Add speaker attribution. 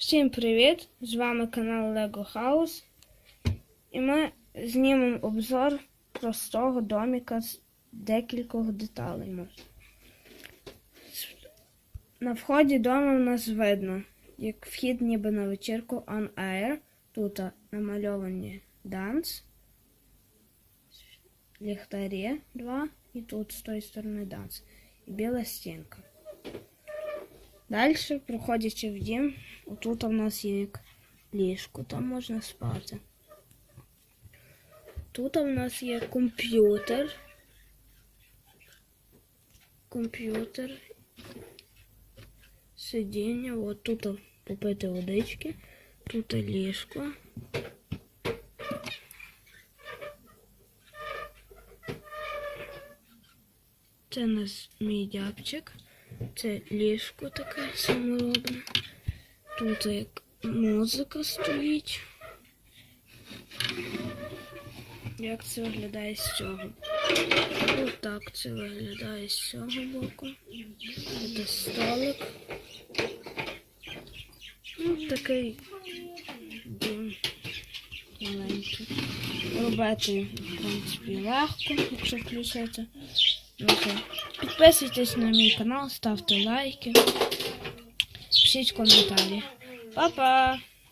Speaker 1: Всім привіт! З вами канал Lego House. І ми знімемо обзор простого домика з декількох деталей. На вході дому в нас видно, як вхід ніби на вечірку On Air. Тут намальовані данс, ліхтарі два, і тут з тої сторони данс. І біла стінка. Далі, проходячи в дім, отут у нас є як ліжко, там можна спати. Тут у нас є комп'ютер. Комп'ютер. Сидіння, от тут попити водички, тут ліжко. Це у нас мій дябчик. Це ліжко таке саморобне. Тут як музика стоїть. Як це виглядає з цього? Ось так це виглядає з цього боку. Це столик. Ну, такий дім маленький. Робити, в принципі, легко, якщо включити. Ну, Підписуйтесь на мій канал, ставте лайки, пишіть коментарі. Па-па!